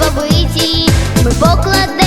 бабиці ми покладемо.